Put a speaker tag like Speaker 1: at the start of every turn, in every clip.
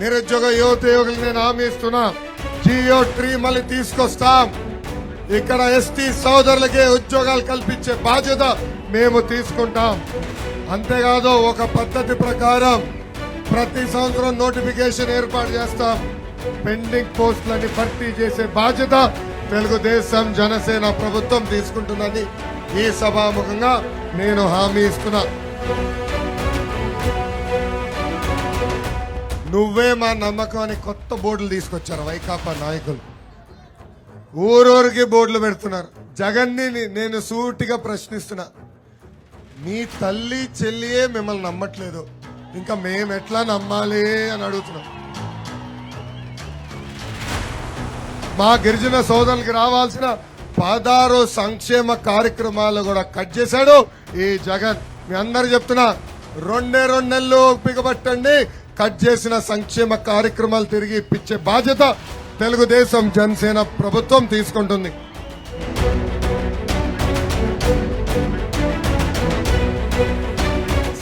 Speaker 1: నిరుద్యోగ యువత యువకులు నేను హామీ ఇస్తున్నా. జియో ట్రీ మళ్ళీ తీసుకొస్తాం. ఇక్కడ ఎస్టీ సోదరులకే ఉద్యోగాలు కల్పించే బాధ్యత మేము తీసుకుంటాం. అంతేకాదు ఒక పద్ధతి ప్రకారం ప్రతి సంవత్సరం నోటిఫికేషన్ ఏర్పాటు చేస్తాం. పెండింగ్ పోస్టులని భర్తీ చేసే బాధ్యత తెలుగుదేశం జనసేన ప్రభుత్వం తీసుకుంటుందని ఈ సభాముఖంగా నేను హామీ ఇస్తున్నా. నువ్వే మా నమ్మకం అని కొత్త బోర్డులు తీసుకొచ్చారు వైకాపా నాయకులు. ఊరూరికి బోర్డులు పెడుతున్నారు. జగన్ని నేను సూటిగా ప్రశ్నిస్తున్నా. మీ తల్లి చెల్లియే మిమ్మల్ని నమ్మట్లేదు. ఇంకా మేము ఎట్లా నమ్మాలి అని అడుగుతున్నాం. మా గిరిజన సోదరులకి రావాల్సిన పదహారు సంక్షేమ కార్యక్రమాలు కూడా కట్ చేశాడు ఈ జగన్. మీ అందరు చెప్తున్నా రెండే రెండు నెలలు పిగబట్టండి కట్ చేసిన సంక్షేమ కార్యక్రమాలు తిరిగి ఇప్పించే బాధ్యత తెలుగుదేశం జనసేన ప్రభుత్వం తీసుకుంటుంది.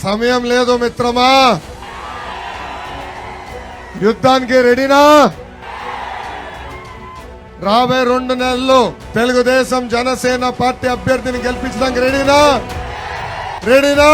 Speaker 1: సమయం లేదు మిత్రమా. యుద్ధానికి రెడీనా? రాబోయే రెండు నెలల్లో తెలుగుదేశం జనసేన పార్టీ అభ్యర్థిని గెలిపించడానికి రెడీనా? రెడీనా?